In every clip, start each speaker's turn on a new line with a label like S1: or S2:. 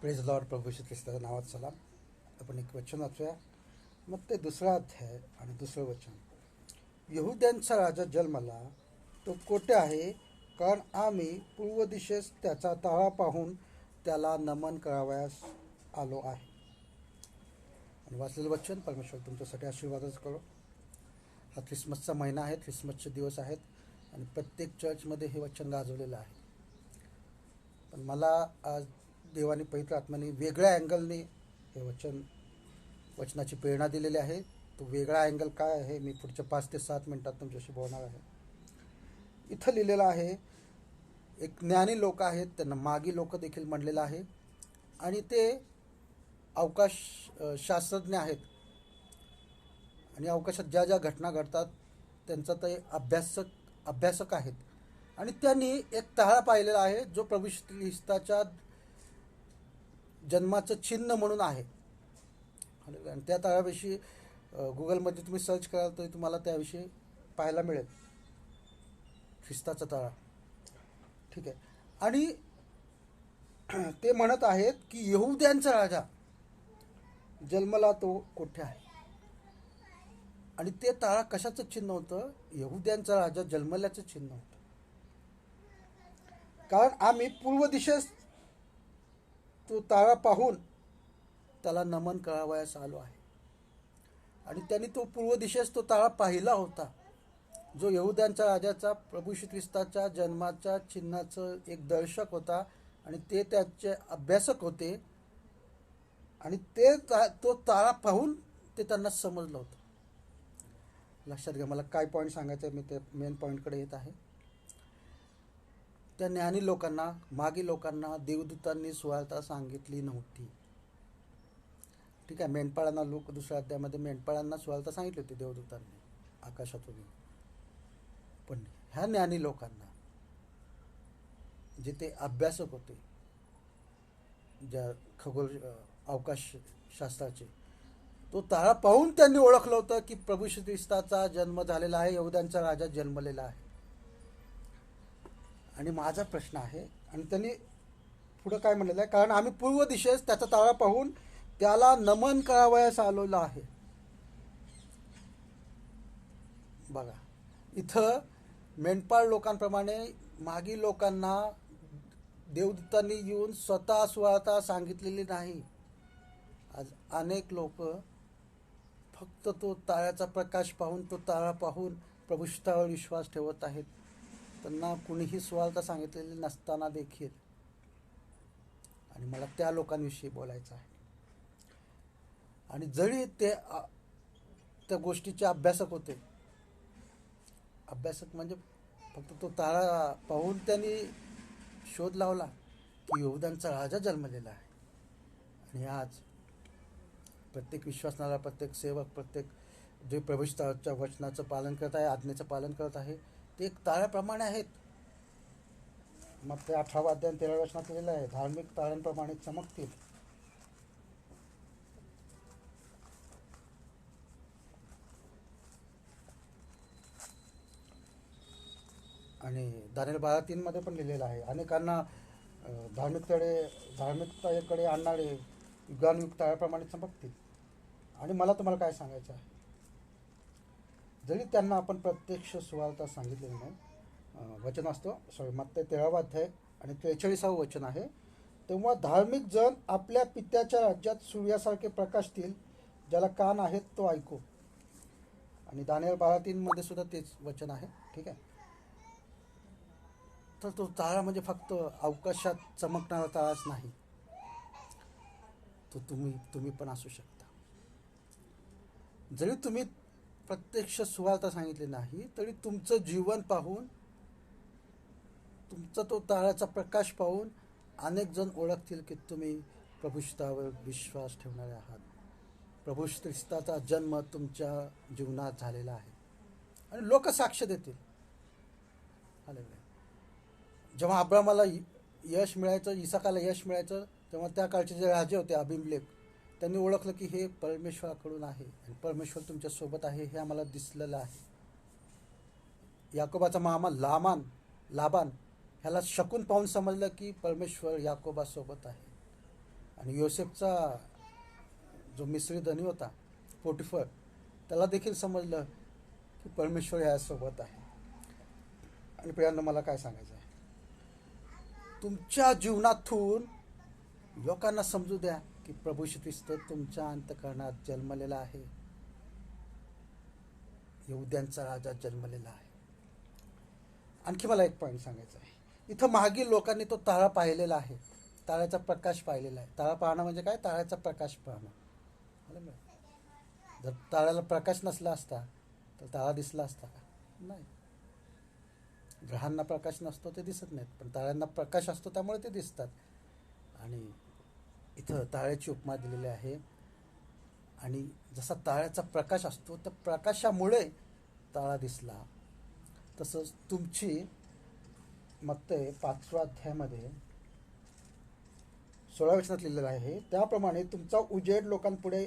S1: Praise Lord प्रभू श्री ख्रिस्ताच्या नावात सलाम आपण एक वचन वाचूया मग ते दुसरा अध्याय आणि दुसरं वचन यहुद्यांचा राजा जन्मला तो कोठे आहे कारण आम्ही पूर्व दिशेस त्याचा ताळा पाहून त्याला नमन करावयास आलो आहे आणि वाचलेलं वचन परमेश्वर तुमच्यासाठी आशीर्वादच करो हा ख्रिसमसचा महिना आहे ख्रिसमसचे दिवस आहेत आणि प्रत्येक चर्चमध्ये हे वचन गाजवलेलं आहे पण मला आज देवाने पवित्र आत्म्याने वेगळ्या अँगलने हे वचन वचनाची प्रेरणा दिलेली आहे. तो वेगळा अँगल काय आहे? मी पुढच्या पाच ते सात मिनिटात तुमच्याशी बोलणार आहे. इथं लिहिलेलं आहे एक ज्ञानी लोक आहेत त्यांना मागी लोक देखील म्हणलेलं आहे. आणि ते अवकाश शास्त्रज्ञ आहेत. आणि अवकाशात ज्या ज्या घटना घडतात त्यांचा ते अभ्यासक अभ्यासक आहेत. आणि त्यांनी एक तळा पाहिलेला आहे जो प्रभू श्री ख्रिस्ताच्या जन्माचं चिन्ह म्हणून आहे. आणि त्या तळाविषयी गुगलमध्ये तुम्ही सर्च कराल तर तुम्हाला त्याविषयी पाहायला मिळेल. ख्रिस्ताचा तळा. ठीक आहे. आणि ते म्हणत आहेत की येहुद्यांचा राजा जन्मला तो कोठे आहे? आणि ते ताळा कशाचं चिन्ह होतं? येहुद्यांचा राजा जन्मल्याचं चिन्ह होतं. कारण आम्ही पूर्व दिशेस तो तारा पाहून त्याला नमन करावयास आलो आहे. आणि त्यांनी तो पूर्व दिशेस तो तारा पाहिला होता जो यहुद्यांच्या राजाचा प्रभू श्री ख्रिस्ताच्या जन्माच्या चिन्हाचं एक दर्शक होता आणि ते त्याचे अभ्यासक होते. आणि ते ता- तो तारा पाहून ते त्यांना समजलं होतं. लक्षात घ्या मला काय पॉईंट सांगायचं आहे मी ते मेन पॉईंटकडे येत आहे. त्या ज्ञानी लोकांना मागी लोकांना देवदूतांनी सुवार्ता सांगितली नव्हती. ठीक आहे मेंढपाळांना लोक दुसऱ्या अध्यायामध्ये मेंढपाळांना सुवार्ता सांगितली होती देवदूतांनी आकाशातून पण ह्या ज्ञानी लोकांना जे ते अभ्यासक होते ज्या खगोल अवकाश शास्त्राचे तो तारा पाहून त्यांनी ओळखलं होतं की प्रभू श्री ख्रिस्ताचा जन्म झालेला आहे यहुद्यांचा राजा जन्मलेला आहे. आणि माझा प्रश्न आहे आणि त्यांनी पुढं काय म्हणलेलं आहे कारण आम्ही पूर्व दिशेस त्याचा तारा पाहून त्याला नमन करावयास आलेलो आहे. बघा इथं मेंढपाळ लोकांप्रमाणे मागी लोकांना देवदूतांनी येऊन स्वतः स्वतः सांगितलेली नाही. आज अनेक लोक फक्त तो ताऱ्याचा प्रकाश पाहून तो तारा पाहून प्रभुष्ठावर विश्वास ठेवत आहेत. त्यांना कुणीही सुवार्थ सांगितलेली नसताना देखील. आणि मला त्या लोकांविषयी बोलायचं आहे. आणि जरी ते त्या गोष्टीचे अभ्यासक होते अभ्यासक म्हणजे फक्त तो तारा पाहून त्यांनी शोध लावला की योगदानचा राजा जन्मलेला आहे. आणि आज प्रत्येक विश्वासणारा प्रत्येक सेवक प्रत्येक जे प्रभुष्ठाच्या वचनाचं पालन करत आहे आज्ञेचं पालन करत आहे ते एक आहेत. मग ते अठरा वाद्यान तेरा रचनात लिहिलं आहे धार्मिक ताळ्यांप्रमाणे चमकतील. आणि दानेल बारा तीनमध्ये पण लिहिलेलं आहे अनेकांना धार्मिकतेकडे धार्मिकतेकडे आणणारे युगानयुग ताळ्याप्रमाणे चमकतील. आणि मला तुम्हाला काय सांगायचं आहे? जरी त्यांना आपण प्रत्यक्ष सुवार्ता सांगितलेली नाही वचन असतो. सॉरी मग ते तेरावा अध्याय आणि त्रेचाळीसावं वचन आहे. तेव्हा धार्मिक जण आपल्या पित्याच्या राज्यात सूर्यासारखे प्रकाशतील ज्याला कान आहेत तो ऐकू. आणि दानियल बारा तीनमध्ये सुद्धा तेच वचन आहे. ठीक आहे? तर तो तारा म्हणजे फक्त अवकाशात चमकणारा ताराच नाही. तो तुम्ही तुम्ही पण असू शकता. जरी तुम्ही प्रत्यक्ष सुवार्ता सांगितली नाही तरी तुमचं जीवन पाहून तुमचा तो ताळ्याचा प्रकाश पाहून अनेक जण ओळखतील की तुम्ही प्रभुष्ठावर विश्वास ठेवणारे आहात. प्रभू ख्रिस्ताचा जन्म तुमच्या जीवनात झालेला आहे. आणि लोक साक्ष देतील. जेव्हा अब्रामाला य- यश मिळायचं इसाकाला यश मिळायचं तेव्हा त्या काळचे जे राजे होते अभिमलेख त्यांनी ओळखलं की हे परमेश्वराकडून आहे आणि परमेश्वर तुमच्यासोबत आहे हे आम्हाला दिसलेलं आहे. याकोबाचा मामा लामान लाबान ह्याला शकून पाहून समजलं की परमेश्वर याकोबासोबत आहे. आणि योसेफचा जो मिस्री धनी होता पोटिफर त्याला देखील समजलं की परमेश्वर यासोबत आहे. आणि प्रियांना मला काय सांगायचं आहे? तुमच्या जीवनातून लोकांना समजू द्या. की प्रभू श्रीस्त तुमच्या अंतकरणात जन्मलेला आहे. येऊद्यांचा राजा जन्मलेला आहे. आणखी मला एक पॉईंट सांगायचा आहे. इथं मागील लोकांनी तो तारा पाहिलेला आहे. ताऱ्याचा प्रकाश पाहिलेला आहे. तारा पाहणं म्हणजे काय? ताऱ्याचा प्रकाश पाहणं. जर ताऱ्याला प्रकाश नसला असता तर तारा दिसला असता का? नाही. ग्रहांना प्रकाश नसतो ते दिसत नाहीत. पण ताऱ्यांना प्रकाश असतो त्यामुळे ते दिसतात. आणि इथं ताळ्याची उपमा दिलेली आहे. आणि जसा ताळ्याचा प्रकाश असतो त्या प्रकाशामुळे ताळा दिसला. तसंच तुमची मत्तय पाचव्या अध्यायामध्ये सोळा वचनात लिहिलेलं आहे. त्याप्रमाणे तुमचा उजेड लोकांपुढे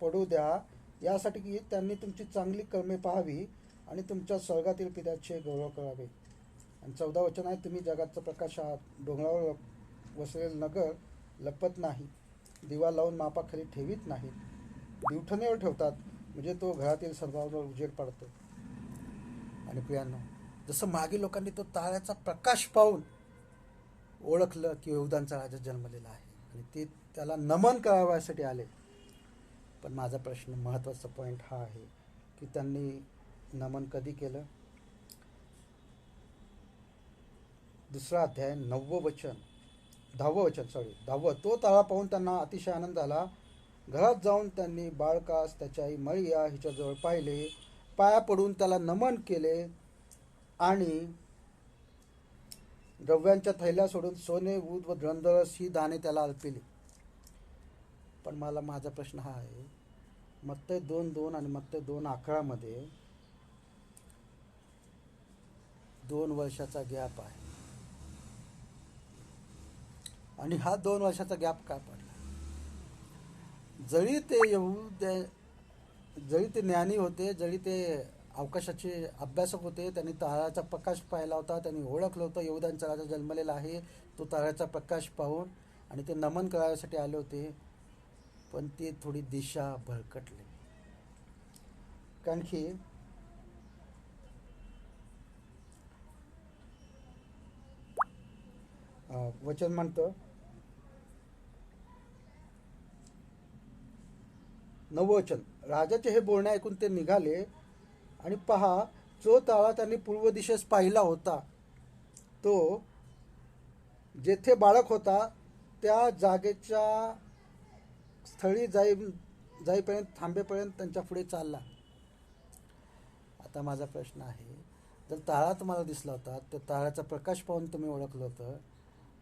S1: पडू द्या. यासाठी की त्यांनी तुमची चांगली कर्मे पाहावी आणि तुमच्या स्वर्गातील पित्याचे गौरव करावे. आणि चौदा वचन आहे तुम्ही जगाचा प्रकाश आहात. डोंगरावर वसलेलं नगर लपत नाही. दिवा लावून मापाखाली ठेवीत नाहीत. दिवठणीवर ठेवतात. म्हणजे तो घरातील सर्वांवर उजेड पडतो. आणि प्रियांनो जसं मागे लोकांनी तो ताऱ्याचा प्रकाश पाहून ओळखलं की यहुदांचा राजा जन्मलेला आहे. आणि ते त्याला नमन करावयासाठी आले. पण माझा प्रश्न महत्त्वाचा पॉईंट हा आहे की त्यांनी नमन कधी केलं? दुसरा अध्याय नववं वचन. दहावं वचन सॉरी दहावं तो ताळा पाहून त्यांना अतिशय आनंद झाला. घरात जाऊन त्यांनी बाळकास त्याच्या आई मळिया हिच्याजवळ पाहिले. पाया पडून त्याला नमन केले आणि द्रव्यांच्या थैल्या सोडून सोने ऊद व द्रंदरस ही दाणे त्याला अर्पिली. पण मला माझा प्रश्न हा आहे मत्ते दोन दोन आणि मत्ते दोन अकरामध्ये दोन वर्षाचा गॅप आहे. आणि हा दोन वर्षाचा गॅप का पडला? जरी ते येऊ जरी ते ज्ञानी होते जरी ते अवकाशाचे अभ्यासक होते त्यांनी ताराचा प्रकाश पाहिला होता त्यांनी ओळखलं होतं येऊदांचा राजा जन्मलेला आहे तो ताराचा प्रकाश पाहून आणि ते नमन करायसाठी आले होते पण ते थोडी दिशा भरकटली. कारण की वचन म्हणतं नववचन. राजाचे हे बोलणे ऐकून ते निघाले आणि पहा जो ताळा त्यांनी पूर्व दिशेस पाहिला होता तो जेथे बाळक होता त्या जागेच्या स्थळी जाई जाईपर्यंत थांबेपर्यंत त्यांच्या पुढे चालला. आता माझा प्रश्न आहे जर ताळा तुम्हाला दिसला होता त्या ताळ्याचा प्रकाश पाहून तुम्ही ओळखलं होतं.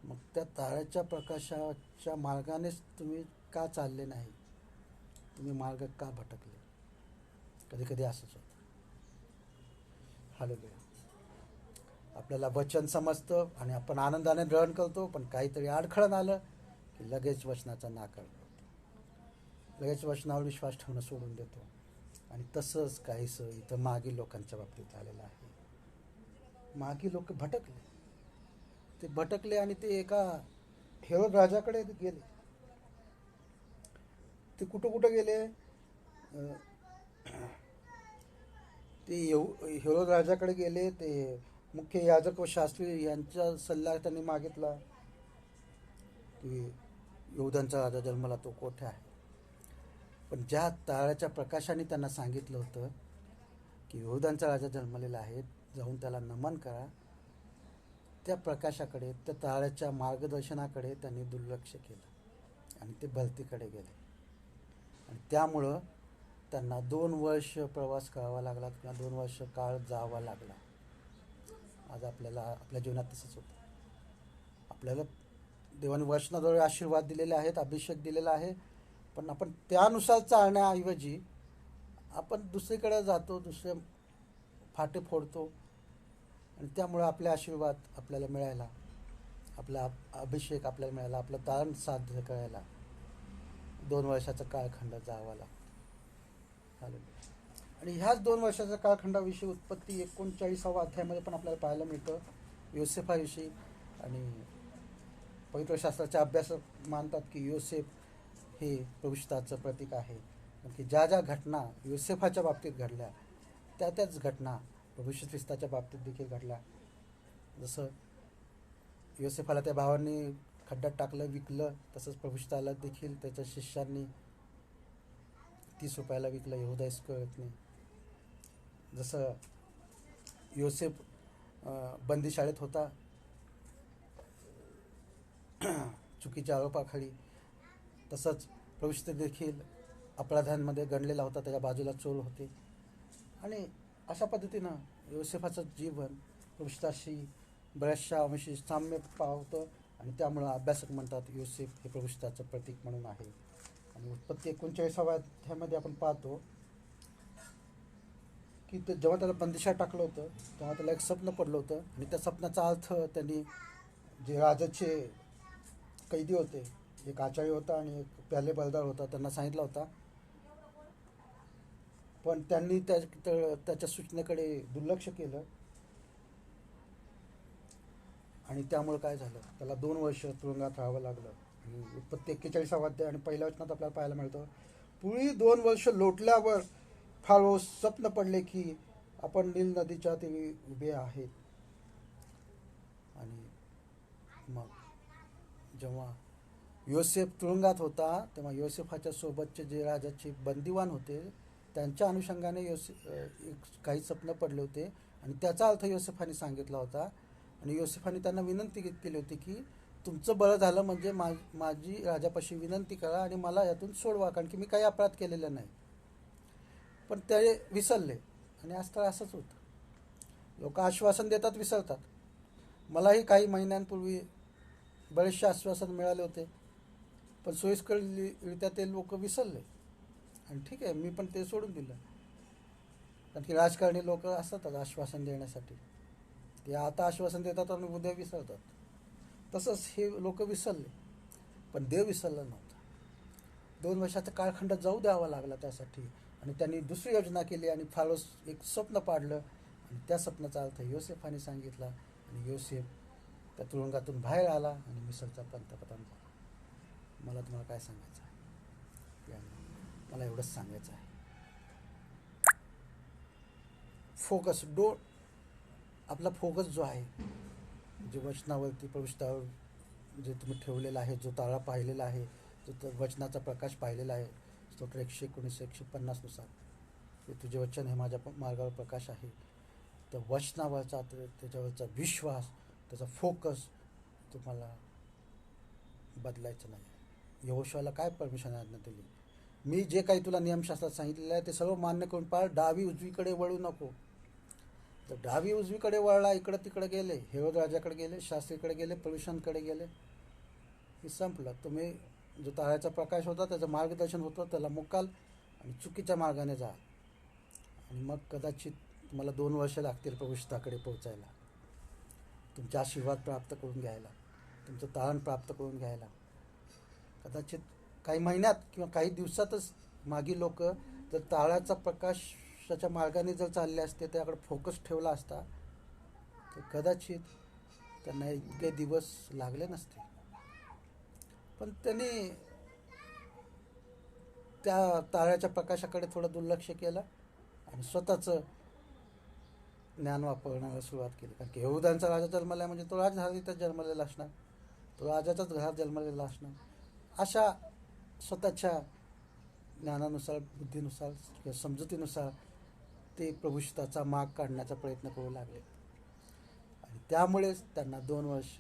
S1: मग त्या ताळ्याच्या प्रकाशाच्या मार्गानेच तुम्ही का चालले नाही तुम्ही मार्ग का भटकले? कधी कधी असंच होतं. हालेलुया आपल्याला वचन समजतं आणि आपण आनंदाने ग्रहण करतो पण काहीतरी अडखळण आलं की लगेच वचनाचा नाकार करतो लगेच वचनावर विश्वास ठेवणं सोडून देतो. आणि तसंच काहीसं इथं मागी लोकांच्या बाबतीत झालेलं आहे. मागी लोक भटकले. ते भटकले आणि ते एका हेरोद राजाकडे गेले. ते कुठं कुठं गेले? ते येऊ हिरो राजाकडे गेले ते मुख्य याजक व शास्त्री यांचा सल्ला त्यांनी मागितला. की यहुदांचा राजा जन्मला तो कोठे आहे? पण ज्या ताळ्याच्या प्रकाशाने त्यांना सांगितलं होतं की यहुदांचा राजा जन्मलेला आहे जाऊन त्याला नमन करा. त्या प्रकाशाकडे त्या ताळ्याच्या मार्गदर्शनाकडे त्यांनी दुर्लक्ष केलं आणि ते भलतीकडे गेले. त्यामुळं त्यांना दोन वर्ष प्रवास करावा लागला किंवा दोन वर्ष काळ जावा लागला. आज आपल्याला आपल्या जीवनात तसंच होतं. आपल्याला देवाने वचनाद्वारे आशीर्वाद दिलेले आहेत अभिषेक दिलेला आहे. पण आपण त्यानुसार चालण्याऐवजी आपण दुसरीकडे जातो दुसरे फाटे फोडतो. आणि त्यामुळे आपले आशीर्वाद आपल्याला मिळायला आपला अभिषेक आपल्याला मिळाला आपलं तारण साध्य करायला. दोन वर्षाचा काळखंड जावा लागतो. आणि ह्याच दोन वर्षाच्या काळखंडाविषयी उत्पत्ती एकोणचाळीसावा अध्यायामध्ये पण आपल्याला पाहायला मिळतं. योसेफाविषयी आणि पवित्र शास्त्राच्या मानतात की योसेफ हे प्रविष्टाचं प्रतीक आहे. की ज्या ज्या घटना योसेफाच्या बाबतीत घडल्या त्या त्याच घटना भविष्य ख्रिस्ताच्या बाबतीत देखील घडल्या. जसं योसेफाला त्या भावांनी खड्ड्यात टाकलं विकलं तसंच प्रभुष्ठाला देखील त्याच्या शिष्यांनी तीस रुपयाला विकलं यहुदा कळत नाही. जसं योसेफ बंदीशाळेत होता चुकीच्या आरोपाखाली तसंच प्रविष्ट देखील अपराधांमध्ये गणलेला होता त्याच्या बाजूला चोर होते. आणि अशा पद्धतीनं योसेफाचं जीवन प्रविष्टाशी बऱ्याचशा अंशी साम्य पावतं आणि त्यामुळं अभ्यासक म्हणतात युसेफ हे प्रविष्टाचं प्रतीक म्हणून आहे. आणि उत्पत्ती एकोणचाळीसाव्या अध्यायामध्ये आपण पाहतो की ते जेव्हा त्याला बंदिशात टाकलं होतं तेव्हा त्याला एक स्वप्न पडलं होतं. आणि त्या स्वप्नाचा अर्थ त्यांनी जे राजाचे कैदी होते एक आचार्य होता आणि एक प्याले बलदार होता त्यांना सांगितला होता. पण त्यांनी त्या त्या- त्याच्या सूचनेकडे दुर्लक्ष केलं. आणि त्यामुळे काय झालं? त्याला दोन वर्ष तुरुंगात राहावं लागलं. आणि उत्पत्ती एक्केचाळीसावा अध्याय आणि पहिल्या वचनात आपल्याला पाहायला मिळतं पुढील दोन वर्ष लोटल्यावर फार स्वप्न पडले की आपण नील नदीच्या ते उभे आहेत. आणि मग जेव्हा योसेफ तुरुंगात होता तेव्हा योसेफाच्या सोबतचे जे राजाचे बंदिवान होते त्यांच्या अनुषंगाने योसे एक काही स्वप्न पडले होते. आणि त्याचा अर्थ योसेफाने सांगितला होता आणि योसेफाने त्यांना विनंती केली होती की तुमचं बरं झालं म्हणजे मा माझी राजापाशी विनंती करा आणि मला यातून सोडवा कारण की मी काही अपराध केलेला नाही. पण ते विसरले. आणि आज तर असंच होतं. लोक आश्वासन देतात विसरतात. मलाही काही महिन्यांपूर्वी बरेचसे आश्वासन मिळाले होते. पण सोयीस्कररित्या ते लोक विसरले. आणि ठीक आहे मी पण ते सोडून दिलं. कारण की राजकारणी लोक असतात आश्वासन देण्यासाठी. ते आता आश्वासन देतात आणि उद्या विसरतात. तसंच हे लोक विसरले पण देव विसरला नव्हता. दोन वर्षाचा काळखंड जाऊ द्यावा लागला त्यासाठी आणि त्यांनी दुसरी योजना केली आणि फारोस एक स्वप्न पाडलं. आणि त्या स्वप्नाचा अर्थ योसेफाने सांगितला आणि योसेफ त्या तुरुंगातून बाहेर आला आणि मिसरचा पंतप्रधान झाला. मला तुम्हाला काय सांगायचं आहे? मला एवढंच सांगायचं आहे. फोकस डो आपला फोकस जो आहे जे वचनावरती प्रविष्टावर जे तुम्ही ठेवलेला आहे जो ताळा पाहिलेला आहे जो वचनाचा प्रकाश पाहिलेला आहे स्तोत्र एकशे एकोणीस एकशे पन्नासनुसार ते तुझे वचन हे माझ्या मार्गावर प्रकाश आहे. त्या वचनावरचा त्याच्यावरचा विश्वास त्याचा फोकस तुम्हाला बदलायचं नाही. यहोशाला काय परमिशन आज्ञा दिली? मी जे काही तुला नियमशास्त्रात सांगितलेलं आहे ते सर्व मान्य करून पार डावी उजवीकडे वळू नको. तर डावी उजवीकडे वळला इकडं तिकडे गेले हेरोद राजाकडे गेले शास्त्रीकडे गेले प्रविशांकडे गेले. हे संपलं. तुम्ही जो ताऱ्याचा प्रकाश होता त्याचं मार्गदर्शन होतं त्याला मुकाल आणि चुकीच्या मार्गाने जा. आणि मग कदाचित तुम्हाला दोन वर्ष लागतील प्रविष्ठाकडे पोहोचायला. तुमच्या आशीर्वाद प्राप्त करून घ्यायला. तुमचं तारण प्राप्त करून घ्यायला. कदाचित काही महिन्यात किंवा काही दिवसातच मागी लोक जर ताळाचा प्रकाशाच्या मार्गाने जर चालले असते त्याकडे फोकस ठेवला असता तर कदाचित त्यांना इतके दिवस लागले नसते. पण त्यांनी त्या ताऱ्याच्या प्रकाशाकडे थोडं दुर्लक्ष केलं आणि स्वतःचं ज्ञान वापरण्याला सुरुवात केली. कारण की यहुदांचा राजा जन्मला म्हणजे तो राजधानीतच जन्मलेला असणार. तो राजाचाच घरात जन्मलेला असणार. अशा स्वतःच्या ज्ञानानुसार बुद्धीनुसार किंवा समजुतीनुसार ते प्रभुषिताचा माग काढण्याचा प्रयत्न करू लागले. आणि त्यामुळेच त्यांना दोन वर्ष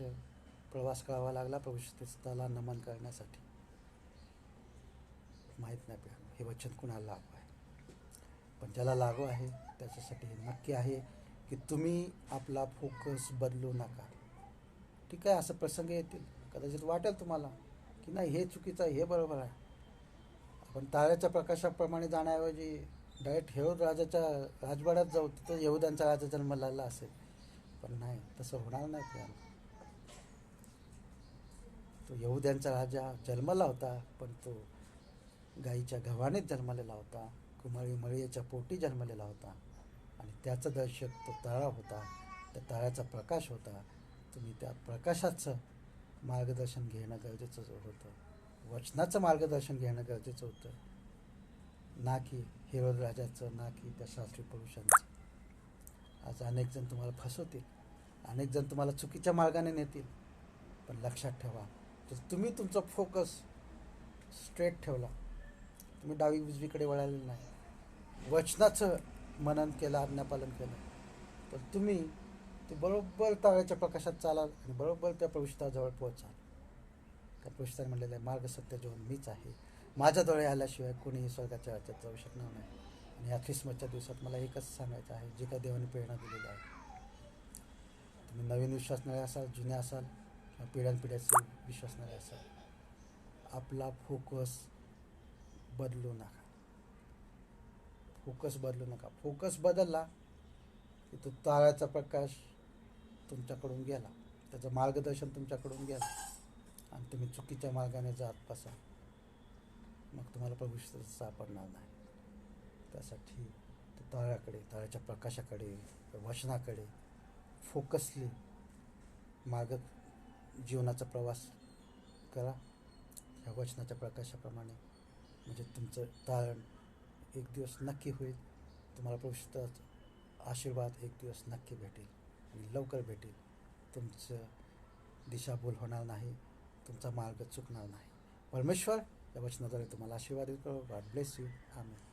S1: प्रवास करावा लागला प्रभुषिताला नमन करण्यासाठी. माहीत नाही पण हे वचन कुणाला लागू आहे? पण ज्याला लागू आहे त्याच्यासाठी हे नक्की आहे की तुम्ही आपला फोकस बदलू नका. ठीक आहे असं प्रसंग येतील. कदाचित वाटेल तुम्हाला की नाही हे चुकीचं आहे हे बरोबर आहे. आपण ताऱ्याच्या प्रकाशाप्रमाणे जाण्याऐवजी डायरेक्ट हेरोद राजाच्या राजवाड्यात जाऊ तिथं येऊद्यांचा राजा जन्मलेला असेल. पण नाही तसं होणार नाही प्रियानो. तो येऊद्यांचा राजा जन्मला होता पण तो गाईच्या गव्हाणीत जन्मलेला होता कुमारी मळीच्या पोटी जन्मलेला होता. आणि त्याचं दर्शक तो तळा होता त्या तळ्याचा प्रकाश होता. तुम्ही त्या प्रकाशाचं मार्गदर्शन घेणं गरजेचं होतं. वचनाचं मार्गदर्शन घेणं गरजेचं होतं. ना की हिरोद राजाचं ना की त्या शास्त्री पुरुषांचं. आज अनेक जण तुम्हाला फसवतील अनेक जण तुम्हाला चुकीच्या मार्गाने नेतील. पण लक्षात ठेवा जर तुम्ही तुमचा फोकस स्ट्रेट ठेवला तुम्ही डावी उजवीकडे वळालेलं नाही. वचनाचं मनन केलं आज्ञापालन केलं तर तुम्ही ते बरोबर ताळ्याच्या प्रकाशात चालाल आणि बरोबर त्या प्रविष्टाजवळ पोहोचाल. त्या प्रविष्टाने म्हणलेलं आहे मार्ग सत्य मीच आहे माझ्या डोळे आल्याशिवाय कोणीही स्वर्गाच्या राज्यात जाऊ शकणार नाही. आणि या ख्रिसमसच्या दिवसात मला एकच सांगायचं आहे जे काही देवाने प्रेरणा दिलेली आहे. तुम्ही नवीन विश्वासणारे असाल जुने असाल किंवा पिढ्यानपिढ्याचे विश्वासणारे असाल आपला फोकस बदलू नका. फोकस बदलू नका. फोकस बदलला की तो ताळ्याचा प्रकाश तुमच्याकडून गेला. त्याचं मार्गदर्शन तुमच्याकडून गेलं. आणि तुम्ही चुकीच्या मार्गाने जात बसा मग तुम्हाला प्रभू सापडणार नाही. त्यासाठी ते ताळ्याकडे प्रकाशाकडे वचनाकडे फोकसली मार्ग जीवनाचा प्रवास करा. ह्या वचनाच्या प्रकाशाप्रमाणे म्हणजे तुमचं तारण एक दिवस नक्की होईल. तुम्हाला प्रभू आशीर्वाद एक दिवस नक्की भेटेल आणि लवकर भेटेल. तुमचं दिशाभूल होणार नाही. तुमचा मार्ग चुकणार नाही. परमेश्वर या वचनाद्वारे तुम्हाला आशीर्वादित करो गॉड ब्लेस यू आम्ही